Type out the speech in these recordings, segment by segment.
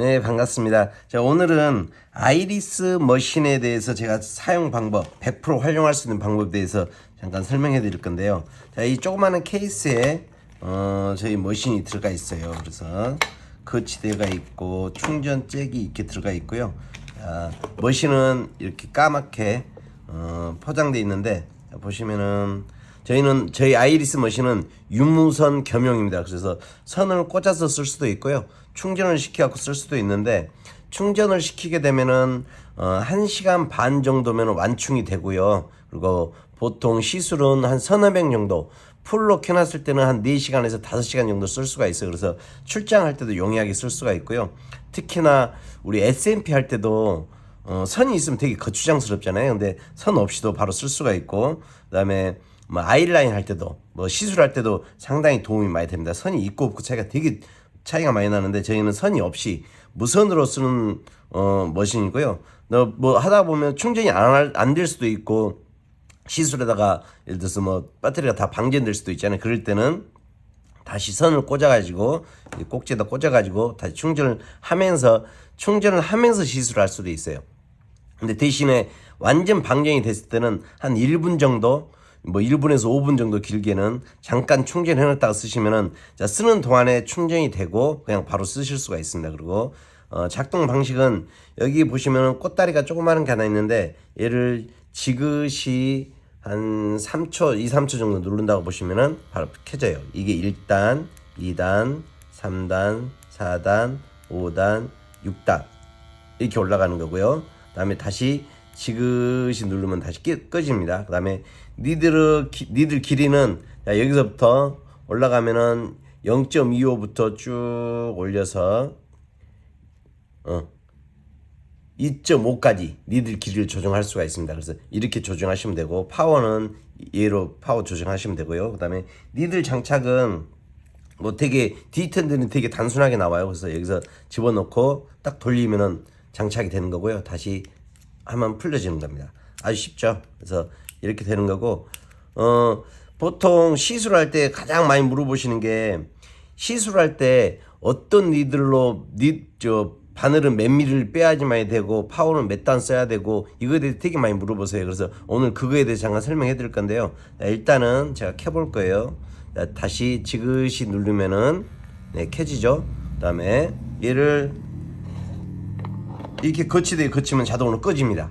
네, 반갑습니다. 자, 오늘은 아이리스 머신에 대해서 제가 사용 방법, 100% 활용할 수 있는 방법에 대해서 잠깐 설명해 드릴 건데요. 자, 이 조그마한 케이스에 어, 저희 머신이 들어가 있어요. 그래서 거치대가 있고 충전 잭이 이렇게 들어가 있고요. 자, 머신은 이렇게 까맣게 어, 포장돼 있는데 자, 보시면은 저희는 저희 아이리스 머신은 유무선 겸용입니다. 그래서 선을 꽂아서 쓸 수도 있고요. 충전을 시켜갖고 쓸 수도 있는데 충전을 시키게 되면은 어, 1시간 반 정도면 완충이 되고요. 그리고 보통 시술은 한 서너 병 정도 풀로 켜놨을 때는 한 4시간에서 5시간 정도 쓸 수가 있어요. 그래서 출장할 때도 용이하게 쓸 수가 있고요. 특히나 우리 SMP 할 때도 어, 선이 있으면 되게 거추장스럽잖아요. 근데 선 없이도 바로 쓸 수가 있고 그다음에 뭐 아이라인 할 때도 뭐 시술할 때도 상당히 도움이 많이 됩니다. 선이 있고 없고 차이가 되게 차이가 많이 나는데 저희는 선이 없이 무선으로 쓰는 어 머신이고요. 너뭐 하다 보면 충전이 안될 수도 있고 시술에다가 예를 들어서 뭐 배터리가 다 방전될 수도 있잖아요. 그럴 때는 다시 선을 꽂아가지고 이 꼭지에다 꽂아가지고 다시 충전을 하면서 충전을 하면서 시술을 할 수도 있어요. 근데 대신에 완전 방전이 됐을 때는 한 1분 정도 뭐 1분에서 5분 정도 길게는 잠깐 충전해 놨다가 쓰시면은 자 쓰는 동안에 충전이 되고 그냥 바로 쓰실 수가 있습니다. 그리고 어 작동 방식은 여기 보시면은 꽃다리가 조그마한 게 하나 있는데 얘를 지그시 한 3초, 2, 3초 정도 누른다고 보시면은 바로 켜져요. 이게 1단, 2단, 3단, 4단, 5단, 6단 이렇게 올라가는 거고요. 그다음에 다시 지그시 누르면 다시 끼, 꺼집니다. 그 다음에 니들 니들 길이는 자, 여기서부터 올라가면은 0.25부터 쭉 올려서 어 2.5까지 니들 길이를 조정할 수가 있습니다. 그래서 이렇게 조정하시면 되고 파워는 얘로 파워 조정하시면 되고요. 그 다음에 니들 장착은 뭐 되게 디텐드는 되게 단순하게 나와요. 그래서 여기서 집어넣고 딱 돌리면은 장착이 되는 거고요. 다시 하면 풀려지는 겁니다. 아주 쉽죠. 그래서 이렇게 되는 거고 어 보통 시술할 때 가장 많이 물어보시는 게 시술할 때 어떤 니들로 니저 바늘은 몇 미리를 빼야지만 되고 파워는 몇 단 써야 되고 이거에 대해서 되게 많이 물어보세요. 그래서 오늘 그거에 대해서 잠깐 설명해 드릴 건데요. 자, 일단은 제가 켜볼 거예요. 자, 다시 지그시 누르면은 네, 켜지죠. 그다음에 얘를 이렇게 거치대 거치면 자동으로 꺼집니다.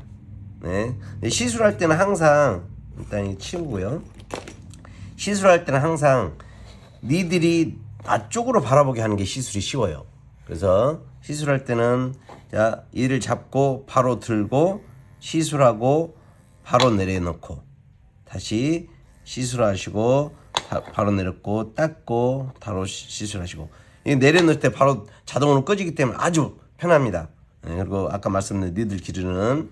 네. 시술할 때는 항상 일단 이 치우고요. 시술할 때는 항상 니들이 앞쪽으로 바라보게 하는 게 시술이 쉬워요. 그래서 시술할 때는 자 얘를 잡고 바로 들고 시술하고 바로 내려놓고 다시 시술하시고 바, 바로 내렸고 닦고 바로 시- 시술하시고 이 내려놓을 때 바로 자동으로 꺼지기 때문에 아주 편합니다. 네, 그리고 아까 말씀드린 니들 기르는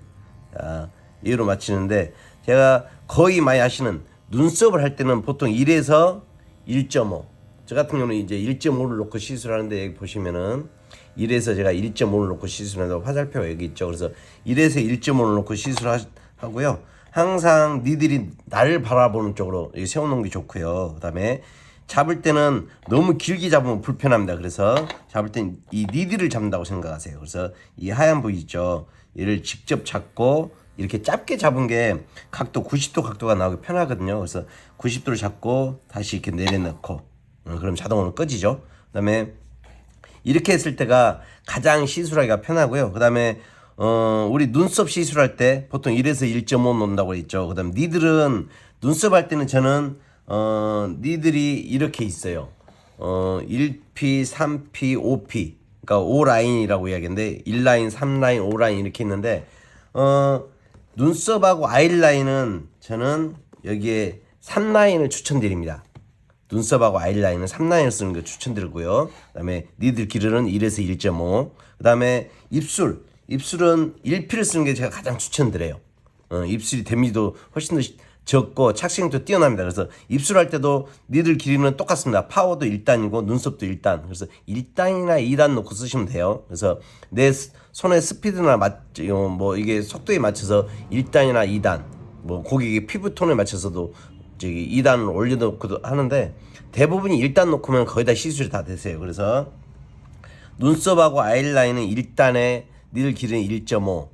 자, 이로 마치는데 제가 거의 많이 하시는 눈썹을 할 때는 보통 1에서 1.5. 저 같은 경우는 이제 1.5를 놓고 시술하는데 여기 보시면은 1에서 제가 1.5를 놓고 시술하는데 화살표가 여기 있죠. 그래서 1에서 1.5를 놓고 시술하고요. 항상 니들이 나를 바라보는 쪽으로 세워놓는 게 좋고요. 그 다음에 잡을 때는 너무 길게 잡으면 불편합니다. 그래서 잡을 땐 이 니들을 잡는다고 생각하세요. 그래서 이 하얀 부위 있죠. 얘를 직접 잡고 이렇게 짧게 잡은 게 각도 90도 각도가 나오기 편하거든요. 그래서 90도를 잡고 다시 이렇게 내려놓고 어, 그럼 자동으로 꺼지죠. 그다음에 이렇게 했을 때가 가장 시술하기가 편하고요. 그다음에 어 우리 눈썹 시술할 때 보통 1에서 1.5 놓는다고 했죠. 그다음 니들은 눈썹 할 때는 저는 어 니들이 이렇게 있어요. 어 1P, 3P, 5P. 그러니까 5라인이라고 이야기하는데 1라인, 3라인, 5라인 이렇게 있는데 어 눈썹하고 아이라인은 저는 여기에 3라인을 추천드립니다. 눈썹하고 아이라인은 3라인을 쓰는 거 추천드리고요. 그다음에 니들 길이는 1에서 1.5. 그다음에 입술. 입술은 1피를 쓰는 게 제가 가장 추천드려요. 어, 입술이 데미지도 훨씬 더 시- 적고 착색력도 뛰어납니다. 그래서 입술할 때도 니들 길이는 똑같습니다. 파워도 1단이고 눈썹도 1단. 그래서 1단이나 2단 놓고 쓰시면 돼요. 그래서 내 스- 손의 스피드나 맞, 어, 뭐 이게 속도에 맞춰서 1단이나 2단, 뭐 고객의 피부 톤에 맞춰서도 저기 2단을 올려놓고도 하는데 대부분이 1단 놓고면 거의 다 시술이 다 되세요. 그래서 눈썹하고 아이라인은 1단에 니들 길이는 1.5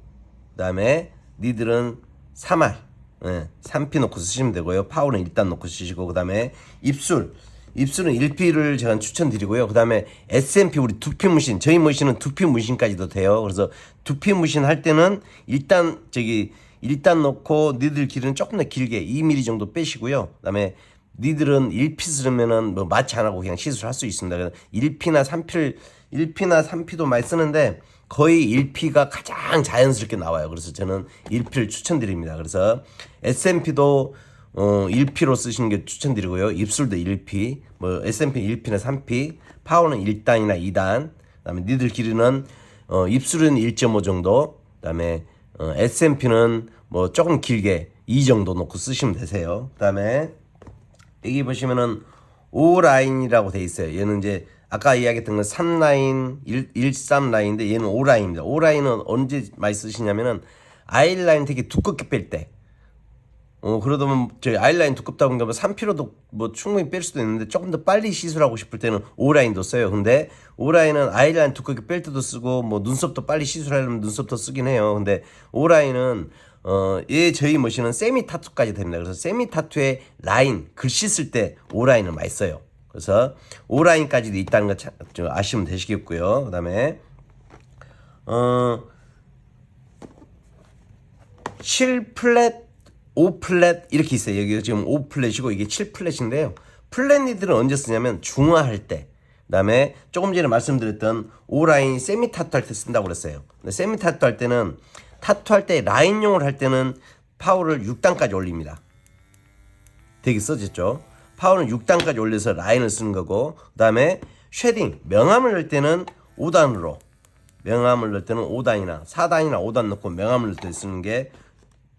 그 다음에 니들은 3알 예, 3피 놓고 쓰시면 되고요. 파워는 1단 놓고 쓰시고 그 다음에 입술. 입술은 1피를 제가 추천드리고요. 그 다음에 S&P 우리 두피 무신 저희 무신은 두피 무신까지도 돼요. 그래서 두피 무신 할 때는 일단 저기 일단 놓고 니들 길이는 조금 더 길게 2mm 정도 빼시고요. 그 다음에 니들은 1피 쓰면은 뭐 마취 안 하고 그냥 시술할 수 있습니다. 그래서 1피나 3피를 1피나 3피도 많이 쓰는데 거의 1피가 가장 자연스럽게 나와요. 그래서 저는 1피를 추천드립니다. 그래서 S&P도 어 1피로 쓰시는 게 추천드리고요. 입술도 1피, 뭐 S&P 1피나 3피, 파워는 1단이나 2단, 그다음에 니들 길이는 어 입술은 1.5 정도, 그다음에 어 S&P는 뭐 조금 길게 2 정도 놓고 쓰시면 되세요. 그다음에 여기 보시면은 O 라인이라고 돼 있어요. 얘는 이제 아까 이야기했던 건 3라인, 1, 13 라인인데 얘는 O 라인입니다. O 라인은 언제 많이 쓰시냐면은 아이라인 되게 두껍게 뺄 때. 어, 그러다 보면 저희 아이라인 두껍다 보니까 뭐 3피로도 뭐 충분히 뺄 수도 있는데 조금 더 빨리 시술하고 싶을 때는 O라인도 써요. 근데 O라인은 아이라인 두껍게 뺄 때도 쓰고 뭐 눈썹도 빨리 시술하려면 눈썹도 쓰긴 해요. 근데 O라인은 어, 얘 저희 머신은 세미 타투까지 됩니다. 그래서 세미 타투의 라인, 글씨 쓸때 O라인을 많이 써요. 그래서 O라인까지도 있다는 거 아시면 되시겠고요. 그 다음에, 어, 7 플랫, 5 플랫 이렇게 있어요. 여기 지금 5 플랫이고 이게 7 플랫인데요. 플랫 니들은 언제 쓰냐면 중화할 때. 그다음에 조금 전에 말씀드렸던 O 라인 세미 타투 할 때 쓴다고 그랬어요. 근데 세미 타투 할 때는 타투 할 때 라인용을 할 때는 파워를 6단까지 올립니다. 되게 써졌죠. 파워는 6단까지 올려서 라인을 쓰는 거고 그 다음에 쉐딩 명암을 넣을 때는 5단으로 명암을 넣을 때는 5단이나 4단이나 5단 넣고 명암을 넣을 때 쓰는 게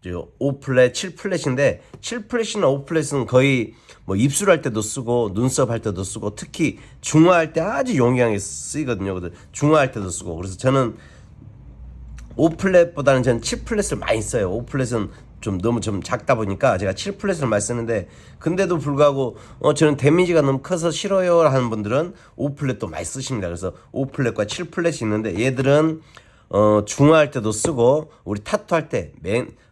5플랫, 7플랫인데 7플랫이나 5플랫은 거의 뭐 입술할 때도 쓰고 눈썹 할 때도 쓰고 특히 중화할 때 아주 용이하게 쓰이거든요. 중화할 때도 쓰고 그래서 저는 5플랫보다는 저는 7플랫을 많이 써요. 5플랫은 좀 너무 좀 작다 보니까 제가 7플랫을 많이 쓰는데 근데도 불구하고 어 저는 데미지가 너무 커서 싫어요 하는 분들은 5플랫도 많이 쓰십니다. 그래서 5플랫과 7플랫이 있는데 얘들은 어 중화할 때도 쓰고 우리 타투 할때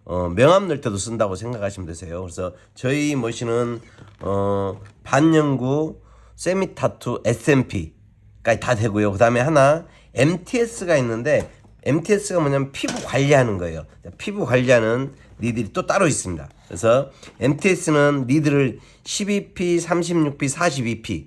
어, 명암 넣을 때도 쓴다고 생각하시면 되세요. 그래서 저희 머신은 어 반영구 세미 타투 SMP 까지 다 되고요. 그다음에 하나 MTS가 있는데 MTS가 뭐냐면 피부 관리하는 거예요. 피부 관리하는 니들이 또 따로 있습니다. 그래서 MTS는 니들을 12P, 36P, 42P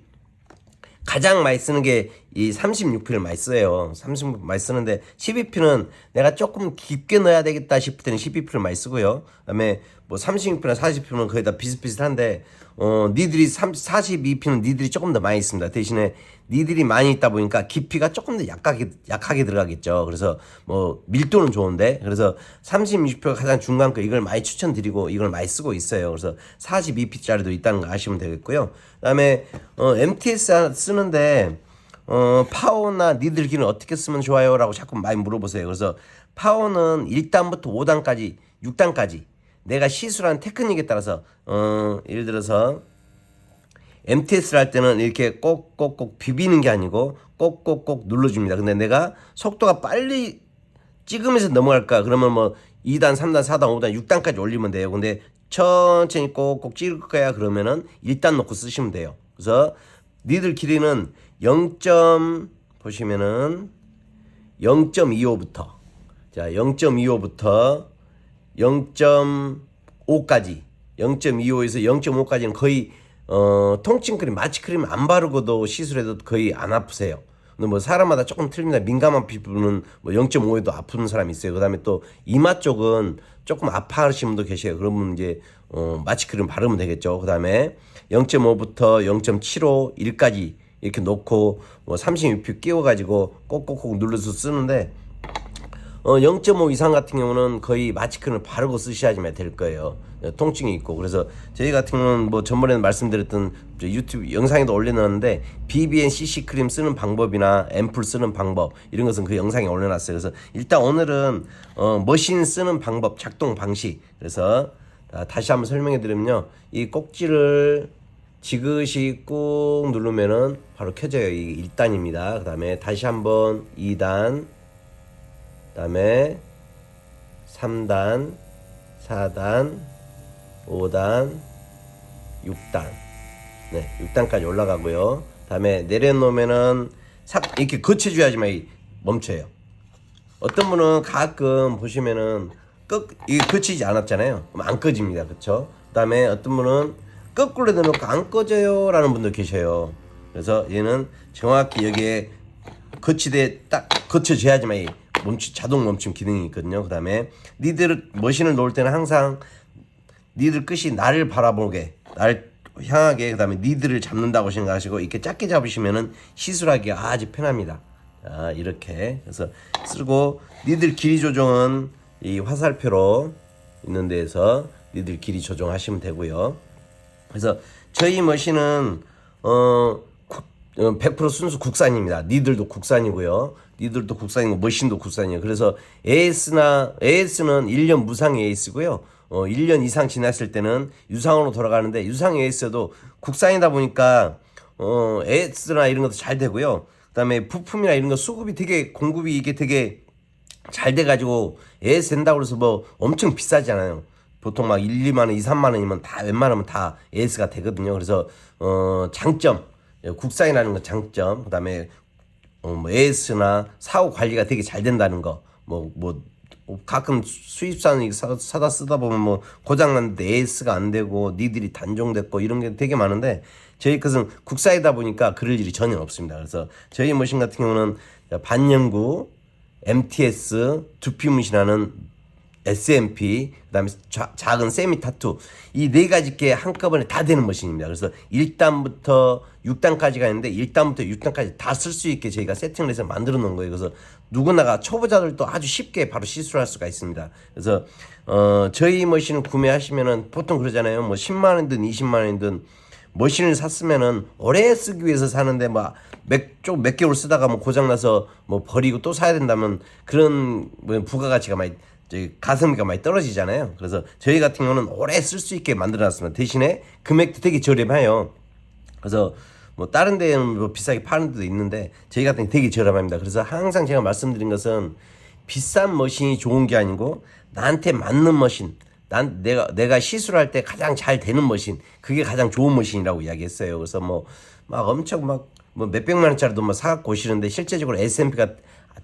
가장 많이 쓰는 게 이 36P를 많이 써요. 36P 많이 쓰는데 12P는 내가 조금 깊게 넣어야 되겠다 싶을 때는 12P를 많이 쓰고요. 그다음에 뭐 36P나 40P는 거의 다 비슷비슷한데 어 니들이 30, 42P는 니들이 조금 더 많이 있습니다. 대신에 니들이 많이 있다 보니까 깊이가 조금 더 약하게 약하게 들어가겠죠. 그래서 뭐 밀도는 좋은데 그래서 36P가 가장 중간 거 이걸 많이 추천드리고 이걸 많이 쓰고 있어요. 그래서 42P짜리도 있다는 거 아시면 되겠고요. 그 다음에 어 MTS 쓰는데 어, 파워나 니들 기는 어떻게 쓰면 좋아요? 라고 자꾸 많이 물어보세요. 그래서 파워는 1단부터 5단까지, 6단까지 내가 시술한 테크닉에 따라서, 어, 예를 들어서 MTS를 할 때는 이렇게 꼭꼭꼭 비비는 게 아니고 꼭꼭꼭 눌러줍니다. 근데 내가 속도가 빨리 찍으면서 넘어갈까? 그러면 뭐 2단, 3단, 4단, 5단, 6단까지 올리면 돼요. 근데 천천히 꼭꼭 찍을 거야 그러면은 1단 놓고 쓰시면 돼요. 그래서 니들 길이는 0. 보시면은 0.25부터 자 0.25부터 0.5까지 0.25에서 0.5까지는 거의 어 통증 크림, 마취 크림 안 바르고도 시술해도 거의 안 아프세요. 근데 뭐 사람마다 조금 틀립니다. 민감한 피부는 뭐 0.5에도 아픈 사람이 있어요. 그다음에 또 이마 쪽은 조금 아파하시는 분도 계세요. 그러면 이제 어 마취 크림 바르면 되겠죠. 그다음에 0.5부터 0.75, 1까지 이렇게 놓고 뭐 36표 끼워 가지고 꼭꼭꼭 눌러서 쓰는데 어, 0.5 이상 같은 경우는 거의 마취크림을 바르고 쓰셔야지만 될 거예요. 어, 통증이 있고 그래서 저희 같은 경우는 뭐 전번에 말씀드렸던 저 유튜브 영상에도 올려놨는데 BBN CC 크림 쓰는 방법이나 앰플 쓰는 방법 이런 것은 그 영상에 올려놨어요. 그래서 일단 오늘은 어, 머신 쓰는 방법, 작동 방식 그래서 아, 다시 한번 설명해 드리면요, 이 꼭지를 지그시 꾹 누르면은 바로 켜져요. 이 1단입니다. 그 다음에 다시 한번 2단, 그 다음에 3단, 4단, 5단, 6단. 네, 6단까지 올라가고요. 다음에 내려놓으면은 삭 이렇게 거쳐줘야지만 이- 멈춰요. 어떤 분은 가끔 보시면은 끄 이게 거치지 않았잖아요. 그럼 안 꺼집니다. 그렇죠? 그다음에 어떤 분은 거꾸로 내놓고 안 꺼져요 라는 분도 계셔요. 그래서 얘는 정확히 여기에 거치대 딱 거쳐줘야지만 이 멈추 자동 멈춤 기능이 있거든요. 그다음에 니들 머신을 놓을 때는 항상 니들 끝이 나를 바라보게 날 향하게 그다음에 니들을 잡는다고 생각하시고 이렇게 작게 잡으시면은 시술하기가 아주 편합니다. 자, 이렇게 그래서 쓰고 니들 길이 조정은 이 화살표로 있는 데에서 니들 길이 조정하시면 되고요. 그래서 저희 머신은 어, 국- 어, 100% 순수 국산입니다. 니들도 국산이고요. 니들도 국산이고 머신도 국산이에요. 그래서 AS나 AS는 1년 무상 AS고요. 어, 1년 이상 지났을 때는 유상으로 돌아가는데 유상 AS도 국산이다 보니까 어, AS나 이런 것도 잘 되고요. 그다음에 부품이나 이런 거 수급이 되게 공급이 이게 되게 잘 돼 가지고 AS 된다고 그래서 뭐 엄청 비싸잖아요. 보통 막 1, 2만 원, 2, 3만 원이면 다 웬만하면 다 AS가 되거든요. 그래서 어 장점 예, 국산이라는 건 장점. 그다음에 어 뭐 AS나 사후 관리가 되게 잘 된다는 거. 뭐 뭐 가끔 수입산 사, 사다 쓰다 보면 뭐 고장 났는데 AS가 안 되고 니들이 단종됐고 이런 게 되게 많은데 저희 것은 국산이다 보니까 그럴 일이 전혀 없습니다. 그래서 저희 머신 같은 경우는 반영구 MTS 두피 문신하는 SMP 그다음에 자- 작은 세미 타투 이 네 가지 게 한꺼번에 다 되는 머신입니다. 그래서 1단부터 6단까지가 있는데 1단부터 6단까지 다 쓸 수 있게 저희가 세팅을 해서 만들어 놓은 거예요. 그래서 누구나가 초보자들도 아주 쉽게 바로 시술할 수가 있습니다. 그래서 어 저희 머신을 구매하시면은 보통 그러잖아요. 뭐 10만 원이든 20만 원이든 머신을 샀으면은 오래 쓰기 위해서 사는데 뭐몇좀몇 개월 쓰다가 뭐 고장 나서 뭐 버리고 또 사야 된다면 그런 뭐 부가가치가 많이 가성비가 많이 떨어지잖아요. 그래서 저희 같은 경우는 오래 쓸 수 있게 만들어놨습니다. 대신에 금액도 되게 저렴해요. 그래서 뭐 다른 데는 뭐 비싸게 파는 데도 있는데 저희 같은 경우 되게 저렴합니다. 그래서 항상 제가 말씀드린 것은 비싼 머신이 좋은 게 아니고 나한테 맞는 머신, 난 내가 내가 시술할 때 가장 잘 되는 머신, 그게 가장 좋은 머신이라고 이야기했어요. 그래서 뭐 막 엄청 막 뭐 몇백만 원짜리도 뭐 사갖고 오시는데 실제적으로 S&P가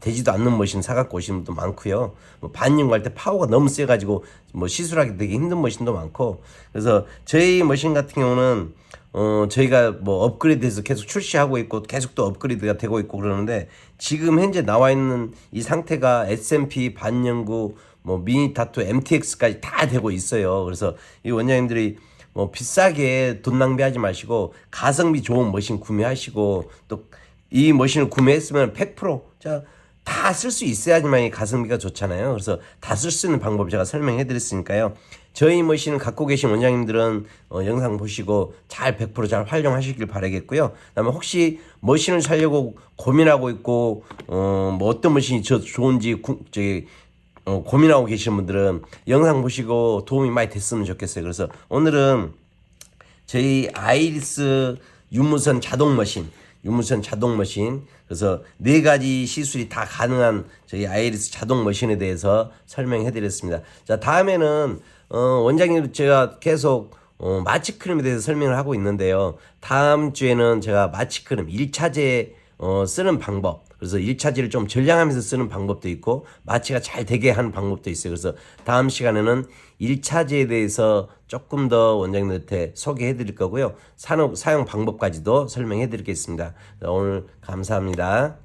되지도 않는 머신 사갖고 오시는 분도 많고요. 뭐 반영 할 때 파워가 너무 세가지고 뭐 시술하기 되게 힘든 머신도 많고 그래서 저희 머신 같은 경우는 어 저희가 뭐 업그레이드해서 계속 출시하고 있고 계속 또 업그레이드가 되고 있고 그러는데 지금 현재 나와 있는 이 상태가 S&P 반영구 뭐 미니 타투 MTX까지 다 되고 있어요. 그래서 이 원장님들이 뭐 비싸게 돈 낭비하지 마시고 가성비 좋은 머신 구매하시고 또 이 머신을 구매했으면 100%자 다 쓸 수 있어야지만 이 가성비가 좋잖아요. 그래서 다 쓸 수 있는 방법 제가 설명해 드렸으니까요. 저희 머신을 갖고 계신 원장님들은 어, 영상 보시고 잘 100%잘 활용하시길 바라겠고요. 그다음에 혹시 머신을 사려고 고민하고 있고 어, 뭐 어떤 머신이 저 좋은지 구, 저기 어, 고민하고 계시는 분들은 영상 보시고 도움이 많이 됐으면 좋겠어요. 그래서 오늘은 저희 아이리스 유무선 자동 머신, 유무선 자동 머신. 그래서 네 가지 시술이 다 가능한 저희 아이리스 자동 머신에 대해서 설명해 드렸습니다. 자, 다음에는 어, 원장님 제가 계속 어, 마취 크림에 대해서 설명을 하고 있는데요. 다음 주에는 제가 마취 크림 1차제 어, 쓰는 방법 그래서 1차지를 좀 전량하면서 쓰는 방법도 있고 마취가 잘 되게 하는 방법도 있어요. 그래서 다음 시간에는 1차지에 대해서 조금 더 원장님한테 소개해 드릴 거고요. 사용, 사용 방법까지도 설명해 드리겠습니다. 오늘 감사합니다.